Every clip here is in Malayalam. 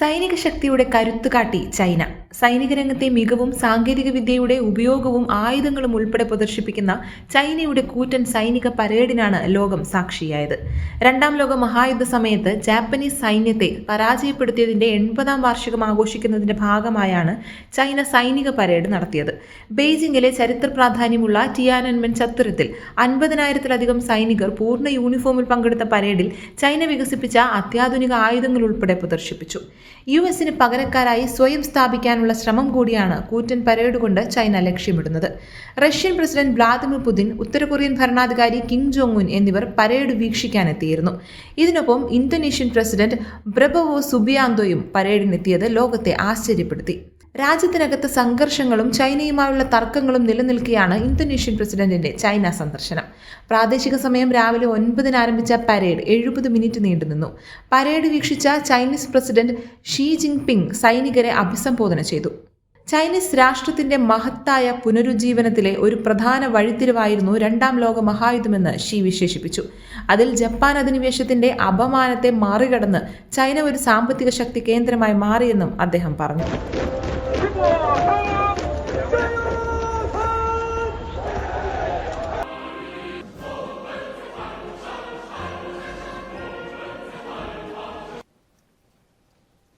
സൈനിക ശക്തിയുടെ കരുത്ത് കാട്ടി ചൈന. സൈനിക രംഗത്തെ മികവും സാങ്കേതിക വിദ്യയുടെ ഉപയോഗവും ആയുധങ്ങളും ഉൾപ്പെടെ പ്രദർശിപ്പിക്കുന്ന ചൈനയുടെ കൂറ്റൻ സൈനിക പരേഡിനാണ് ലോകം സാക്ഷിയായത്. രണ്ടാം ലോക മഹായുദ്ധ സമയത്ത് ജാപ്പനീസ് സൈന്യത്തെ പരാജയപ്പെടുത്തിയതിന്റെ എൺപതാം വാർഷികം ആഘോഷിക്കുന്നതിന്റെ ഭാഗമായാണ് ചൈന സൈനിക പരേഡ് നടത്തിയത്. ബെയ്ജിംഗിലെ ചരിത്ര പ്രാധാന്യമുള്ള ടിയാനൻമെൻ ചത്തുരത്തിൽ അൻപതിനായിരത്തിലധികം സൈനികർ പൂർണ യൂണിഫോമിൽ പങ്കെടുത്ത പരേഡിൽ ചൈന വികസിപ്പിച്ച അത്യാധുനിക ആയുധങ്ങൾ ഉൾപ്പെടെ പ്രദർശിപ്പിച്ചു. യു എസിന് പകരക്കാരായി സ്വയം സ്ഥാപിക്കാനുള്ള ശ്രമം കൂടിയാണ് കൂറ്റൻ പരേഡ് കൊണ്ട് ചൈന ലക്ഷ്യമിടുന്നത്. റഷ്യൻ പ്രസിഡന്റ് വ്ളാദിമിർ പുതിൻ ഉത്തര കൊറിയൻ ഭരണാധികാരി കിം ജോങ് ഉൻ എന്നിവർ പരേഡ് വീക്ഷിക്കാനെത്തിയിരുന്നു. ഇതിനൊപ്പം ഇന്തോനേഷ്യൻ പ്രസിഡന്റ് ബ്രബവോ സുബിയാന്തോയും പരേഡിനെത്തിയത് ലോകത്തെ ആശ്ചര്യപ്പെടുത്തി. രാജ്യത്തിനകത്ത് സംഘർഷങ്ങളും ചൈനയുമായുള്ള തർക്കങ്ങളും നിലനിൽക്കുകയാണ് ഇന്തോനേഷ്യൻ പ്രസിഡന്റിന്റെ ചൈന സന്ദർശനം. പ്രാദേശിക സമയം രാവിലെ ഒൻപതിന് ആരംഭിച്ച പരേഡ് എഴുപത് മിനിറ്റ് നീണ്ടുനിന്നു പരേഡ് വീക്ഷിച്ച Chinese president Xi Jinping സൈനികരെ അഭിസംബോധന ചെയ്തു. ചൈനീസ് രാഷ്ട്രത്തിന്റെ മഹത്തായ പുനരുജ്ജീവനത്തിലെ ഒരു പ്രധാന വഴിത്തിരിവായിരുന്നു രണ്ടാം ലോക മഹായുദ്ധമെന്ന് ഷീ വിശേഷിപ്പിച്ചു. അതിൽ ജപ്പാൻ അധിനിവേശത്തിന്റെ അപമാനത്തെ മറികടന്ന് ചൈന ഒരു സാമ്പത്തിക ശക്തി കേന്ദ്രമായി മാറിയെന്നും അദ്ദേഹം പറഞ്ഞു.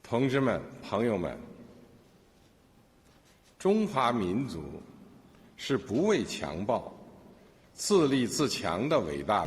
同志们、朋友们，中华民族是不畏强暴、自立自强的伟大。